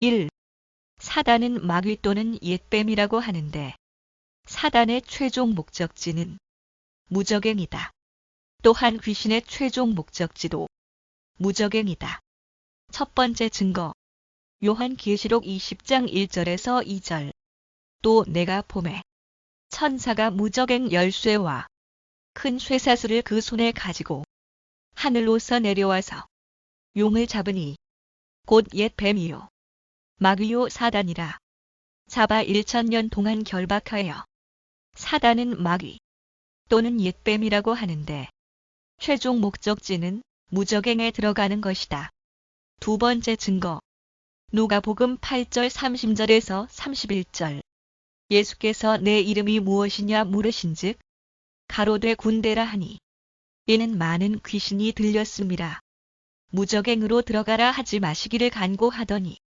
1. 사단은 마귀 또는 옛뱀이라고 하는데 사단의 최종 목적지는 무적행이다. 또한 귀신의 최종 목적지도 무적행이다. 첫 번째 증거 요한 계시록 20장 1절에서 2절 또 내가 봄에 천사가 무적행 열쇠와 큰 쇠사슬을 그 손에 가지고 하늘로서 내려와서 용을 잡으니 곧 옛 뱀이요 마귀요 사단이라 잡아 1천년 동안 결박하여 사단은 마귀 또는 옛뱀이라고 하는데 최종 목적지는 무적행에 들어가는 것이다. 두 번째 증거 누가복음 8절 30절에서 31절 예수께서 내 이름이 무엇이냐 물으신즉 가로되 군대라 하니 이는 많은 귀신이 들렸습니다. 무적행으로 들어가라 하지 마시기를 간고하더니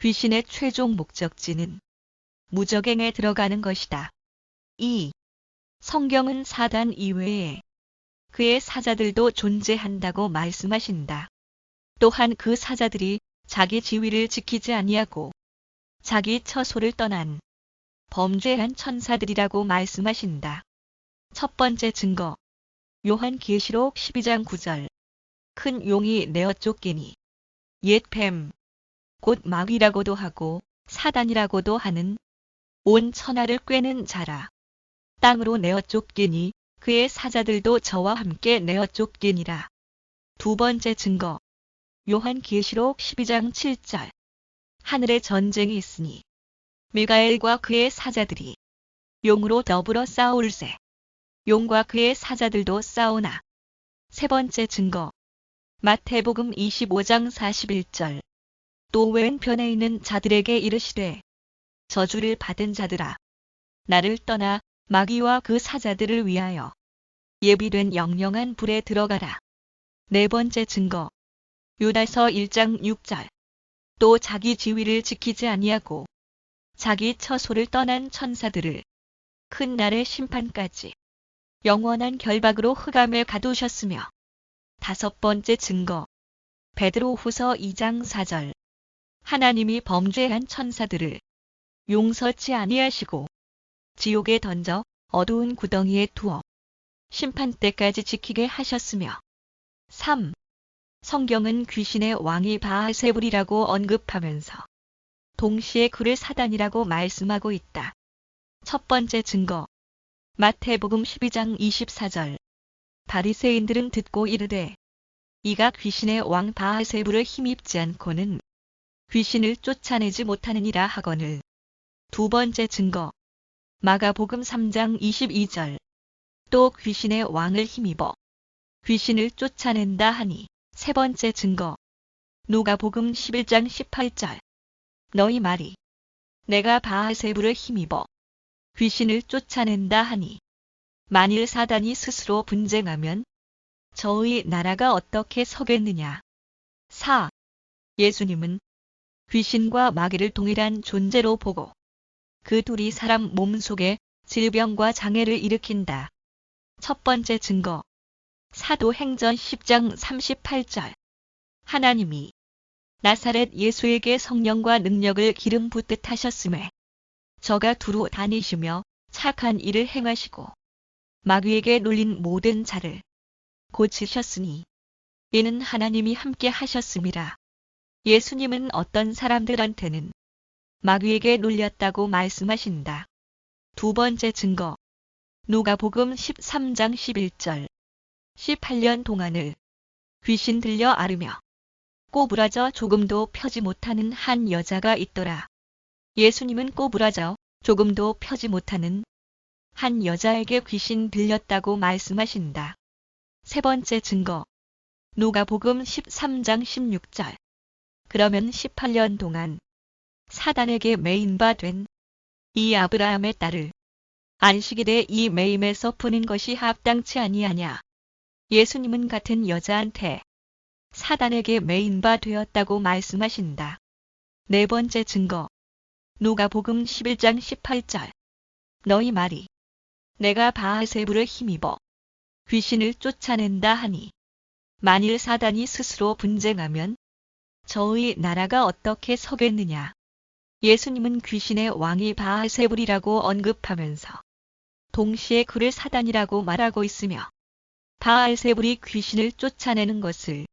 귀신의 최종 목적지는 무적행에 들어가는 것이다. 2. 성경은 사단 이외에 그의 사자들도 존재한다고 말씀하신다. 또한 그 사자들이 자기 지위를 지키지 아니하고 자기 처소를 떠난 범죄한 천사들이라고 말씀하신다. 첫 번째 증거 요한 계시록 12장 9절 큰 용이 내어 쫓기니 옛 뱀, 곧 마귀라고도 하고 사단이라고도 하는 온 천하를 꿰는 자라. 땅으로 내어 쫓기니 그의 사자들도 저와 함께 내어 쫓기니라. 두 번째 증거 요한 계시록 12장 7절 하늘에 전쟁이 있으니 미가엘과 그의 사자들이 용으로 더불어 싸울세. 용과 그의 사자들도 싸우나. 세 번째 증거 마태복음 25장 41절 또 왼편에 있는 자들에게 이르시되 저주를 받은 자들아 나를 떠나 마귀와 그 사자들을 위하여 예비된 영영한 불에 들어가라. 네 번째 증거. 유다서 1장 6절. 또 자기 지위를 지키지 아니하고 자기 처소를 떠난 천사들을 큰 날의 심판까지 영원한 결박으로 흑암에 가두셨으며 다섯 번째 증거. 베드로 후서 2장 4절 하나님이 범죄한 천사들을 용서치 아니하시고 지옥에 던져 어두운 구덩이에 두어 심판 때까지 지키게 하셨으며 3. 성경은 귀신의 왕이 바하세불이라고 언급하면서 동시에 그를 사단이라고 말씀하고 있다. 첫 번째 증거 마태복음 12장 24절 바리새인들은 듣고 이르되 이가 귀신의 왕 바하세불을 힘입지 않고는 귀신을 쫓아내지 못하느니라 하거늘. 두 번째 증거 마가복음 3장 22절 또 귀신의 왕을 힘입어 귀신을 쫓아낸다 하니 세 번째 증거 누가복음 11장 18절 너희 말이 내가 바하세불을 힘입어 귀신을 쫓아낸다 하니 만일 사단이 스스로 분쟁하면 저의 나라가 어떻게 서겠느냐. 4. 예수님은 귀신과 마귀를 동일한 존재로 보고 그 둘이 사람 몸 속에 질병과 장애를 일으킨다. 첫 번째 증거 사도행전 10장 38절 하나님이 나사렛 예수에게 성령과 능력을 기름 붓듯 하셨음에 저가 두루 다니시며 착한 일을 행하시고 마귀에게 눌린 모든 자를 고치셨으니 이는 하나님이 함께 하셨습니다. 예수님은 어떤 사람들한테는 마귀에게 눌렸다고 말씀하신다. 두 번째 증거 누가복음 13장 11절 18년 동안을 귀신 들려 앓으며 꼬부라져 조금도 펴지 못하는 한 여자가 있더라. 예수님은 꼬부라져 조금도 펴지 못하는 한 여자에게 귀신 들렸다고 말씀하신다. 세 번째 증거. 누가복음 13장 16절. 그러면 18년 동안 사단에게 매인바 된 이 아브라함의 딸을 안식일에 이 매임에서 푸는 것이 합당치 아니하냐. 예수님은 같은 여자한테 사단에게 매인바 되었다고 말씀하신다. 네 번째 증거. 누가복음 11장 18절. 너희 말이 내가 바하세불을 힘입어 귀신을 쫓아낸다 하니 만일 사단이 스스로 분쟁하면 저의 나라가 어떻게 서겠느냐. 예수님은 귀신의 왕이 바알세불이라고 언급하면서 동시에 그를 사단이라고 말하고 있으며 바알세불이 귀신을 쫓아내는 것을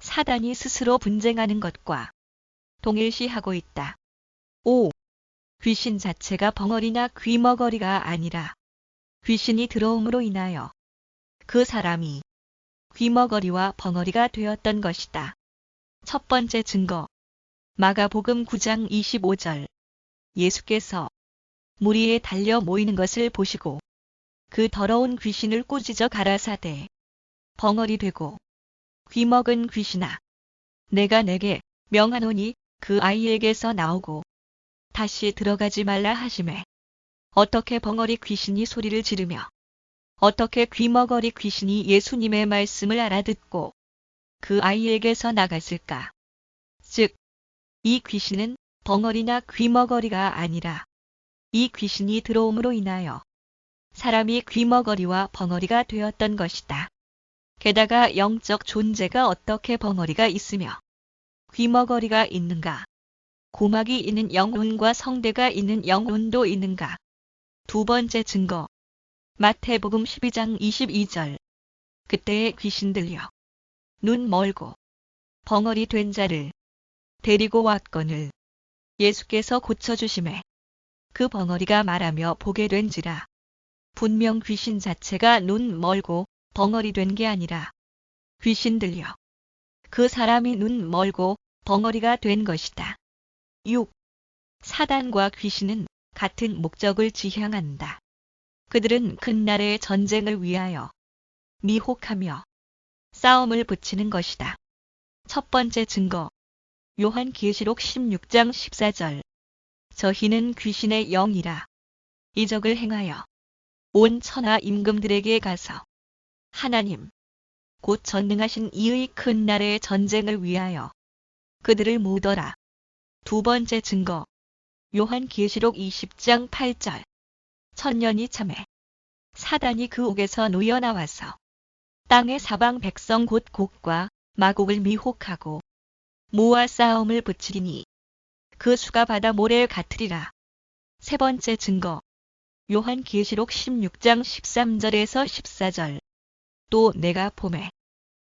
사단이 스스로 분쟁하는 것과 동일시하고 있다. 5. 귀신 자체가 벙어리나 귀머거리가 아니라 귀신이 들어옴으로 인하여 그 사람이 귀머거리와 벙어리가 되었던 것이다. 첫 번째 증거. 마가복음 9장 25절. 예수께서 물 위에 달려 모이는 것을 보시고 그 더러운 귀신을 꾸짖어 가라사대 벙어리 되고 귀먹은 귀신아 내가 내게 명하노니 그 아이에게서 나오고 다시 들어가지 말라 하심에 어떻게 벙어리 귀신이 소리를 지르며 어떻게 귀머거리 귀신이 예수님의 말씀을 알아듣고 그 아이에게서 나갔을까? 즉, 이 귀신은 벙어리나 귀머거리가 아니라 이 귀신이 들어옴으로 인하여 사람이 귀머거리와 벙어리가 되었던 것이다. 게다가 영적 존재가 어떻게 벙어리가 있으며 귀머거리가 있는가? 고막이 있는 영혼과 성대가 있는 영혼도 있는가? 두 번째 증거. 마태복음 12장 22절. 그때의 귀신 들려. 눈 멀고 벙어리 된 자를 데리고 왔거늘 예수께서 고쳐주심에 그 벙어리가 말하며 보게 된지라. 분명 귀신 자체가 눈 멀고 벙어리 된 게 아니라 귀신 들려. 그 사람이 눈 멀고 벙어리가 된 것이다. 6. 사단과 귀신은 같은 목적을 지향한다. 그들은 큰 날의 전쟁을 위하여 미혹하며 싸움을 붙이는 것이다. 첫 번째 증거. 요한 계시록 16장 14절. 저희는 귀신의 영이라 이적을 행하여 온 천하 임금들에게 가서 하나님 곧 전능하신 이의 큰 날의 전쟁을 위하여 그들을 모더라. 두 번째 증거. 요한 계시록 20장 8절. 천년이 참해 사단이 그 옥에서 놓여 나와서 땅의 사방 백성 곧 곡과 마곡을 미혹하고 모아 싸움을 붙이리니 그 수가 바다 모래 같으리라. 세 번째 증거. 요한 계시록 16장 13절에서 14절. 또 내가 봄에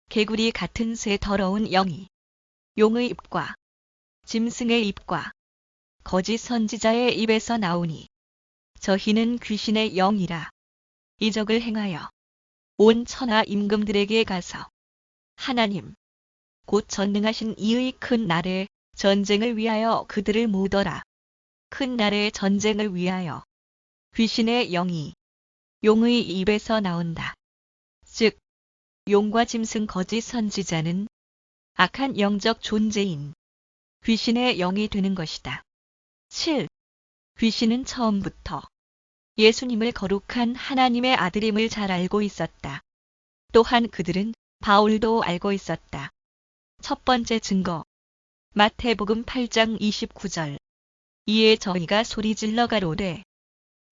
개구리 같은 새 더러운 영이 용의 입과 짐승의 입과 거짓 선지자의 입에서 나오니 저희는 귀신의 영이라 이적을 행하여 온 천하 임금들에게 가서 하나님 곧 전능하신 이의 큰 날에 전쟁을 위하여 그들을 모더라. 큰 날의 전쟁을 위하여 귀신의 영이 용의 입에서 나온다. 즉, 용과 짐승 거짓 선지자는 악한 영적 존재인 귀신의 영이 되는 것이다. 7. 귀신은 처음부터 예수님을 거룩한 하나님의 아들임을 잘 알고 있었다. 또한 그들은 바울도 알고 있었다. 첫 번째 증거. 마태복음 8장 29절. 이에 저희가 소리질러 가로되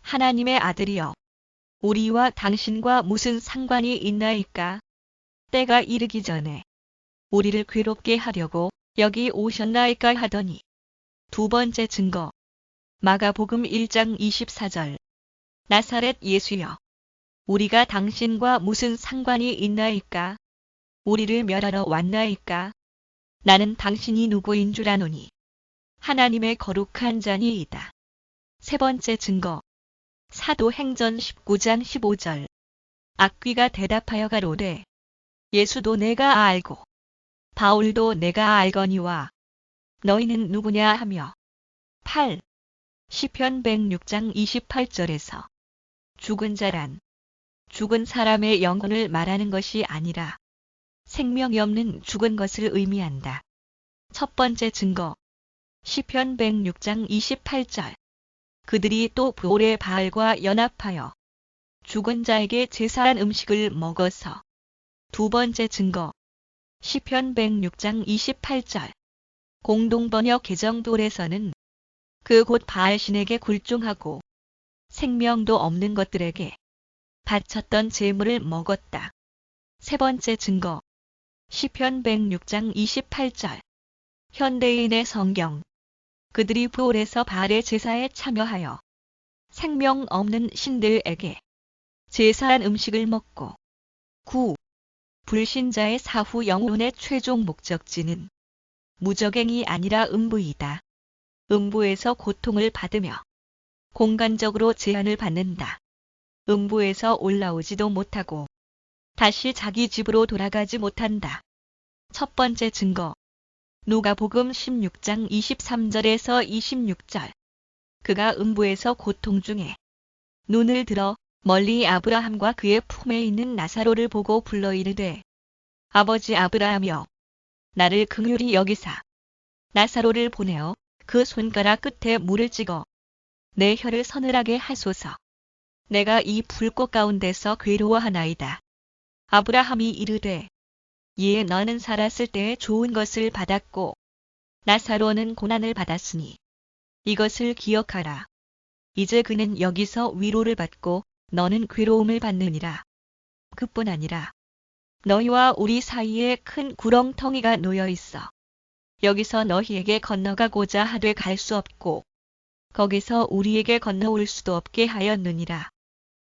하나님의 아들이여 우리와 당신과 무슨 상관이 있나이까 때가 이르기 전에 우리를 괴롭게 하려고 여기 오셨나이까 하더니 두 번째 증거 마가복음 1장 24절 나사렛 예수여 우리가 당신과 무슨 상관이 있나이까 우리를 멸하러 왔나이까 나는 당신이 누구인 줄 아노니 하나님의 거룩한 자니이다. 세 번째 증거 사도행전 19장 15절 악귀가 대답하여 가로되 예수도 내가 알고 바울도 내가 알거니와 너희는 누구냐 하며 8. 시편 106장 28절에서 죽은 자란 죽은 사람의 영혼을 말하는 것이 아니라 생명이 없는 죽은 것을 의미한다. 첫 번째 증거. 시편 106장 28절. 그들이 또 부올의 바알과 연합하여 죽은 자에게 제사한 음식을 먹어서 두 번째 증거. 시편 106장 28절. 공동번역 개정돌에서는 그 곧 바알신에게 굴종하고 생명도 없는 것들에게 바쳤던 제물을 먹었다. 세 번째 증거. 시편 106장 28절. 현대인의 성경. 그들이 부올에서 바알의 제사에 참여하여 생명 없는 신들에게 제사한 음식을 먹고 9. 불신자의 사후 영혼의 최종 목적지는 무적행이 아니라 음부이다. 음부에서 고통을 받으며 공간적으로 제한을 받는다. 음부에서 올라오지도 못하고 다시 자기 집으로 돌아가지 못한다. 첫 번째 증거. 누가복음 16장 23절에서 26절. 그가 음부에서 고통 중에 눈을 들어 멀리 아브라함과 그의 품에 있는 나사로를 보고 불러 이르되 아버지 아브라함이여 나를 긍휼히 여기사 나사로를 보내어 그 손가락 끝에 물을 찍어 내 혀를 서늘하게 하소서. 내가 이 불꽃 가운데서 괴로워하나이다. 아브라함이 이르되 이에 너는 살았을 때에 좋은 것을 받았고 나사로는 고난을 받았으니 이것을 기억하라. 이제 그는 여기서 위로를 받고 너는 괴로움을 받느니라. 그뿐 아니라 너희와 우리 사이에 큰 구렁텅이가 놓여 있어. 여기서 너희에게 건너가고자 하되 갈 수 없고 거기서 우리에게 건너올 수도 없게 하였느니라.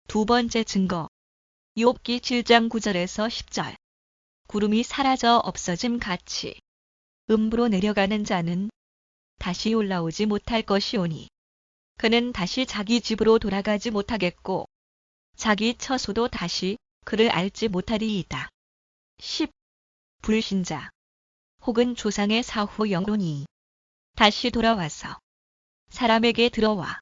두 번째 증거. 욥기 7장 9절에서 10절. 구름이 사라져 없어짐 같이 음부로 내려가는 자는 다시 올라오지 못할 것이오니 그는 다시 자기 집으로 돌아가지 못하겠고 자기 처소도 다시 그를 알지 못하리이다. 10. 불신자 혹은 조상의 사후 영혼이 다시 돌아와서 사람에게 들어와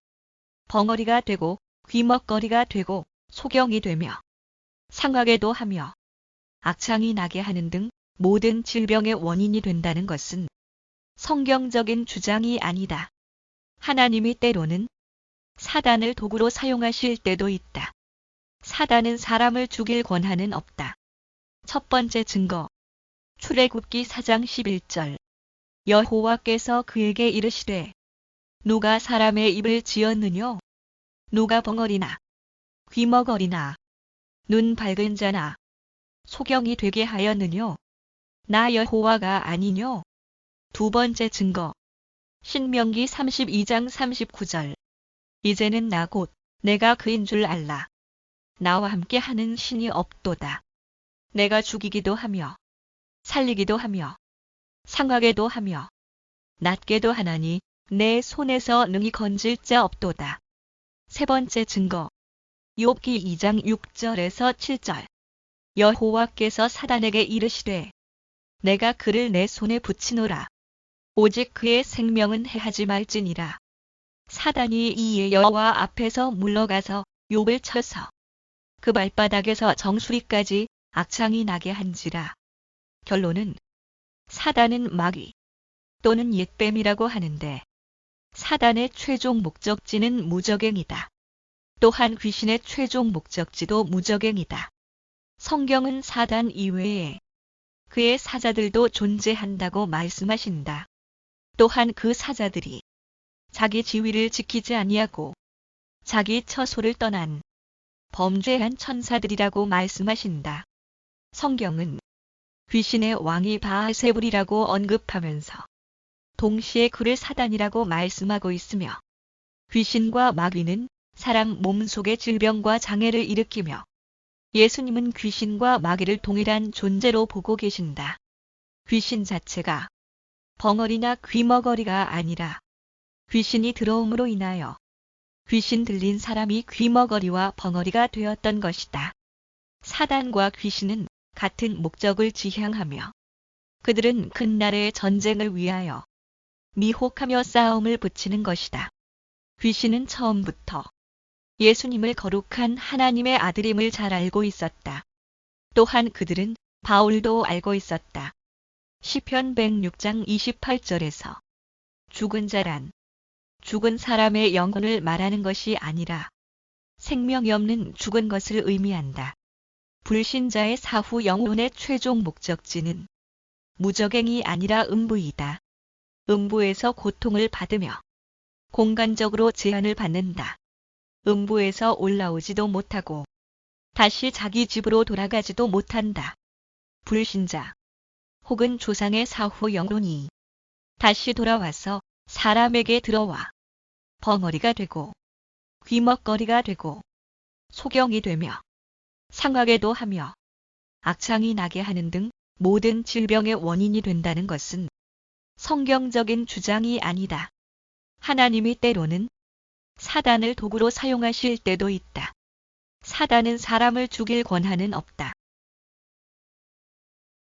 벙어리가 되고 귀먹거리가 되고 소경이 되며 상하게도 하며 악창이 나게 하는 등 모든 질병의 원인이 된다는 것은 성경적인 주장이 아니다. 하나님이 때로는 사단을 도구로 사용하실 때도 있다. 사단은 사람을 죽일 권한은 없다. 첫 번째 증거. 출애굽기 4장 11절. 여호와께서 그에게 이르시되 누가 사람의 입을 지었느뇨? 누가 벙어리나 귀먹어리나 눈 밝은 자나 소경이 되게 하였느뇨? 나 여호와가 아니뇨? 두 번째 증거. 신명기 32장 39절. 이제는 나 곧 내가 그인 줄 알라. 나와 함께 하는 신이 없도다. 내가 죽이기도 하며 살리기도 하며 상하게도 하며 낮게도 하나니 내 손에서 능히 건질 자 없도다. 세 번째 증거. 욥기 2장 6절에서 7절. 여호와께서 사단에게 이르시되 내가 그를 내 손에 붙이노라. 오직 그의 생명은 해하지 말지니라. 사단이 이에 여호와 앞에서 물러가서 욥을 쳐서 그 발바닥에서 정수리까지 악창이 나게 한지라. 결론은 사단은 마귀 또는 옛뱀이라고 하는데 사단의 최종 목적지는 무적행이다. 또한 귀신의 최종 목적지도 무적행이다. 성경은 사단 이외에 그의 사자들도 존재한다고 말씀하신다. 또한 그 사자들이 자기 지위를 지키지 아니하고 자기 처소를 떠난 범죄한 천사들이라고 말씀하신다. 성경은 귀신의 왕이 바하세불이라고 언급하면서 동시에 그를 사단이라고 말씀하고 있으며 귀신과 마귀는 사람 몸속의 질병과 장애를 일으키며 예수님은 귀신과 마귀를 동일한 존재로 보고 계신다. 귀신 자체가 벙어리나 귀머거리가 아니라 귀신이 들어옴으로 인하여 귀신 들린 사람이 귀머거리와 벙어리가 되었던 것이다. 사단과 귀신은 같은 목적을 지향하며 그들은 큰 나라의 전쟁을 위하여 미혹하며 싸움을 붙이는 것이다. 귀신은 처음부터 예수님을 거룩한 하나님의 아들임을 잘 알고 있었다. 또한 그들은 바울도 알고 있었다. 시편 106장 28절에서 죽은 자란 죽은 사람의 영혼을 말하는 것이 아니라 생명이 없는 죽은 것을 의미한다. 불신자의 사후 영혼의 최종 목적지는 무적행이 아니라 음부이다. 음부에서 고통을 받으며 공간적으로 제한을 받는다. 음부에서 올라오지도 못하고 다시 자기 집으로 돌아가지도 못한다. 불신자 혹은 조상의 사후 영혼이 다시 돌아와서 사람에게 들어와 벙어리가 되고 귀먹거리가 되고 소경이 되며 상하게도 하며 악창이 나게 하는 등 모든 질병의 원인이 된다는 것은 성경적인 주장이 아니다. 하나님이 때로는 사단을 도구로 사용하실 때도 있다. 사단은 사람을 죽일 권한은 없다.